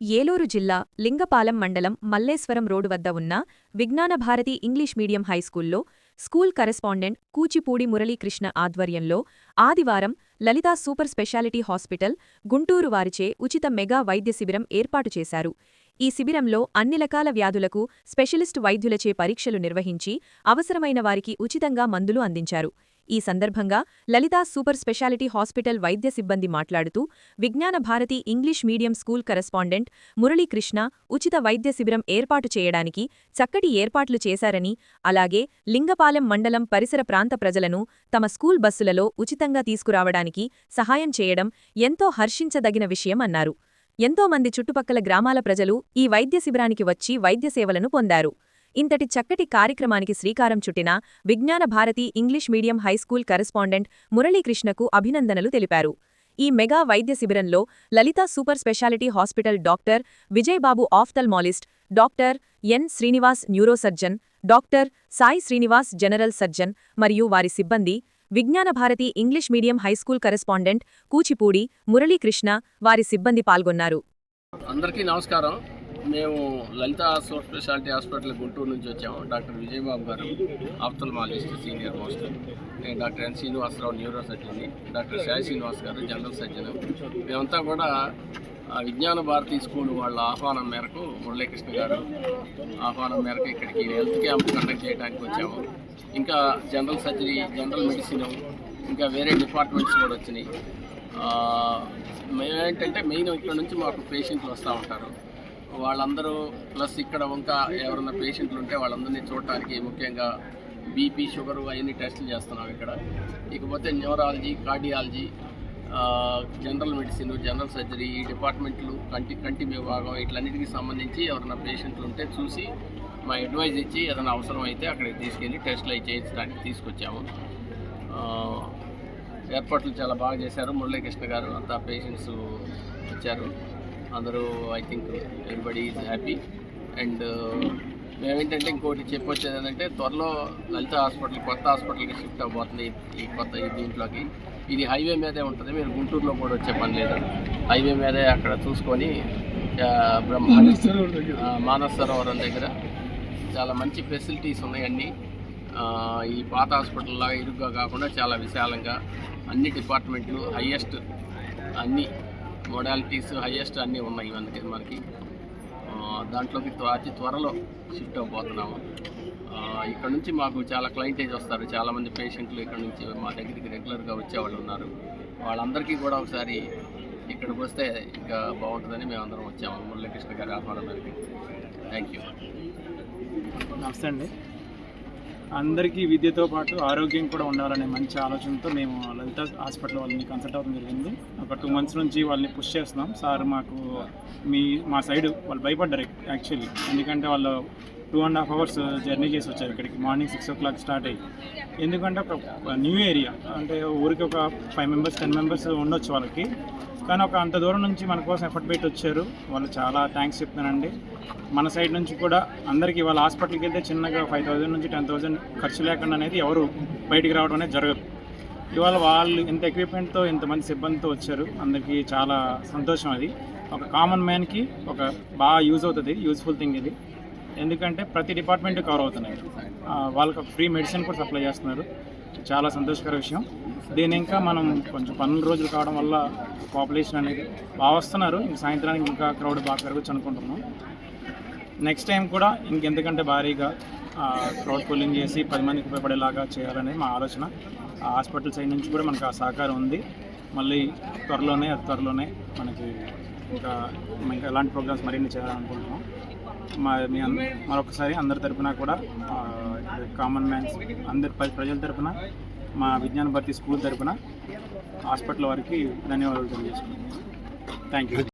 ఏలూరు జిల్లా లింగపాలెం మండలం మల్లేశ్వరం రోడ్డు వద్ద ఉన్న విజ్ఞాన భారతి ఇంగ్లీష్ మీడియం హైస్కూల్లో స్కూల్ కరెస్పాండెంట్ కూచిపూడి మురళీకృష్ణ ఆధ్వర్యంలో ఆదివారం Lalitha super speciality hospital Guntur వారిచే ఉచిత మెగా వైద్య శిబిరం ఏర్పాటు చేశారు. ఈ శిబిరంలో అన్ని రకాల వ్యాధులకు స్పెషలిస్ట్ వైద్యులచే పరీక్షలు నిర్వహించి అవసరమైన వారికి ఉచితంగా మందులు అందించారు. ఈ సందర్భంగా లలితా సూపర్ స్పెషాలిటీ హాస్పిటల్ వైద్య సిబ్బంది మాట్లాడుతూ Vignana Bharathi English medium school correspondent Muralikrishna ఉచిత వైద్య శిబిరం ఏర్పాటు చేయడానికి చక్కటి ఏర్పాట్లు చేశారని అలాగే లింగపాలెం మండలం పరిసర ప్రాంత ప్రజలను తమ స్కూల్ బస్సులలో ఉచితంగా తీసుకురావడానికి సహాయం చేయడం ఎంతో హర్షించదగిన విషయం అన్నారు. ఎంతో మంది చుట్టుపక్కల గ్రామాల ప్రజలు ఈ వైద్య శిబిరానికి వచ్చి వైద్య సేవలను పొందారు. ఇంతటి చక్కటి కార్యక్రమానికి శ్రీకారం చుట్టిన Vignana Bharathi English medium high school correspondent మురళీకృష్ణకు అభినందనలు తెలిపారు. ఈ మెగా వైద్య శిబిరంలో Lalitha super speciality hospital doctor Vijayababu ophthalmologist doctor N Srinivas neurosurgeon doctor Sai Srinivas general surgeon మరియు వారి సిబ్బంది Vignana Bharathi English medium high school correspondent Kuchipudi Muralikrishna వారి సిబ్బంది పాల్గొన్నారు. అందరికీ నమస్కారం. మేము Lalitha super speciality hospital Guntur నుంచి వచ్చాము. డాక్టర్ విజయబాబు గారు ఆఫ్థల్మాలజిస్ట్ సీనియర్ మోస్ట్ నేను డాక్టర్ ఎన్ శ్రీనివాసరావు న్యూరో సర్జన్ని డాక్టర్ సాయి శ్రీనివాస్ గారు జనరల్ సర్జన్. మేమంతా కూడా ఆ విజ్ఞాన భారతి స్కూల్ వాళ్ళ ఆహ్వానం మేరకు మురళీకృష్ణ గారు ఆహ్వానం మేరకు ఇక్కడికి హెల్త్ క్యాంప్ కండక్ట్ చేయడానికి వచ్చాము. ఇంకా జనరల్ సర్జరీ జనరల్ మెడిసిన్ ఇంకా వేరే డిపార్ట్మెంట్స్ కూడా వచ్చినాయి. మేమేంటంటే మెయిన్ ఇక్కడ నుంచి మాకు పేషెంట్లు వస్తూ ఉంటారు. వాళ్ళందరూ ప్లస్ ఇక్కడ ఇంకా ఎవరైనా పేషెంట్లు ఉంటే వాళ్ళందరినీ చూడటానికి ముఖ్యంగా బీపీ షుగర్ అవన్నీ టెస్టులు చేస్తున్నాం ఇక్కడ. ఇకపోతే neurology cardiology general medicine general surgery ఈ డిపార్ట్మెంట్లు కంటి కంటి విభాగం వీటిలన్నిటికీ సంబంధించి ఎవరైనా పేషెంట్లు ఉంటే చూసి మా అడ్వైజ్ ఇచ్చి ఏదైనా అవసరం అయితే అక్కడికి తీసుకెళ్ళి టెస్టులు అవి చేయించడానికి తీసుకొచ్చాము. ఏర్పాట్లు చాలా బాగా చేశారు. మురళీకృష్ణ గారు అంతా పేషెంట్స్ వచ్చారు. అందరూ I think everybody is happy and మేమేంటంటే ఇంకోటి చెప్పొచ్చేది ఏంటంటే త్వరలో లలిత హాస్పిటల్ కొత్త హాస్పిటల్కి షిఫ్ట్ అవబోతుంది ఈ కొత్త ఈ దీంట్లోకి. ఇది హైవే మీదే ఉంటుంది మీరు గుంటూరులో కూడా వచ్చే పని లేదు. హైవే మీదే అక్కడ చూసుకొని ఆ, బ్రహ్మ ఆ, మానస సరోవరం దగ్గర. చాలా మంచి ఫెసిలిటీస్ ఉన్నాయి అన్నీ ఆ, ఈ పాత హాస్పిటల్ లాగా ఇరుగ్గా కాకుండా చాలా విశాలంగా. అన్ని డిపార్ట్మెంట్లు హయ్యెస్ట్ అన్ని మోడాలిటీస్ హయ్యెస్ట్ అన్నీ ఉన్నాయి మనకి మనకి. దాంట్లోకి అతి త్వరలో షిఫ్ట్ అవ్వబోతున్నాము. ఇక్కడ నుంచి మాకు చాలా క్లయింటేజ్ వస్తారు. చాలామంది పేషెంట్లు ఇక్కడ నుంచి మా దగ్గరికి రెగ్యులర్గా వచ్చేవాళ్ళు ఉన్నారు. వాళ్ళందరికీ కూడా ఒకసారి ఇక్కడికి వస్తే ఇంకా బాగుంటుందని మేము అందరం వచ్చాము. మురళీకృష్ణ గారి ఆహ్వానం థ్యాంక్ యూ నమస్తే అండి. అందరికీ విద్యతో పాటు ఆరోగ్యం కూడా ఉండాలనే మంచి ఆలోచనతో మేము లలిత హాస్పిటల్ వాళ్ళని కన్సల్ట్ అవ్వడం జరిగింది. ఒక టూ మంత్స్ నుంచి వాళ్ళని పుష్ చేస్తున్నాం. సార్ మాకు మీ మా సైడ్ వాళ్ళు భయపడ్డారు యాక్చువల్లీ ఎందుకంటే వాళ్ళు two and half hours journey చేసి వచ్చారు ఇక్కడికి. Morning six o'clock start అయ్యి. ఎందుకంటే ఒక న్యూ ఏరియా అంటే ఊరికి ఒక ఫైవ్ మెంబర్స్ టెన్ మెంబర్స్ ఉండొచ్చు వాళ్ళకి. కానీ ఒక అంత దూరం నుంచి మన కోసం ఎఫర్ట్ పెట్టి వచ్చారు. వాళ్ళు చాలా థ్యాంక్స్ చెప్తున్నానండి మన సైడ్ నుంచి కూడా అందరికీ వాళ్ళ హాస్పిటల్కి వెళ్తే చిన్నగా ఫైవ్ థౌజండ్ నుంచి టెన్ థౌజండ్ ఖర్చు లేకుండా అనేది ఎవరు బయటికి రావడం అనేది జరగదు. ఇవాళ వాళ్ళు ఇంత ఎక్విప్మెంట్తో ఇంతమంది సిబ్బందితో వచ్చారు. అందరికీ చాలా సంతోషం అది. ఒక కామన్ మ్యాన్కి ఒక బాగా యూజ్ అవుతుంది. యూజ్ఫుల్ థింగ్ ఇది. ఎందుకంటే ప్రతి డిపార్ట్మెంట్ కవర్ అవుతున్నాయి. వాళ్ళకి ఫ్రీ మెడిసిన్ కూడా సప్లై చేస్తున్నారు. చాలా సంతోషకర విషయం. దీని ఇంకా మనం కొంచెం పన్నెండు రోజులు కావడం వల్ల పాపులేషన్ అనేది బాగా వస్తున్నారు. ఇంక సాయంత్రానికి ఇంకా క్రౌడ్ బాగా పెరగచ్చు అనుకుంటున్నాం. నెక్స్ట్ టైం కూడా ఇంకెంతకంటే భారీగా క్రౌడ్ పుల్లింగ్ చేసి పది మందికి ఉపయోగపడేలాగా చేయాలనేది మా ఆలోచన. హాస్పిటల్ సైడ్ నుంచి కూడా మనకు ఆ సహకారం ఉంది. మళ్ళీ త్వరలోనే అతి త్వరలోనే మనకి ఇంకా ఇంకా ఎలాంటి ప్రోగ్రామ్స్ మరిన్ని చేయాలనుకుంటున్నాం. మా మీ అంద మరొకసారి అందరి తరపున కూడా కామన్ మ్యాన్స్ అందరి ప్రజల తరపున మా విజ్ఞాన భారతి స్కూల్ తరఫున హాస్పిటల్ వారికి ధన్యవాదాలు తెలియజేసుకుంటున్నాం థ్యాంక్ యూ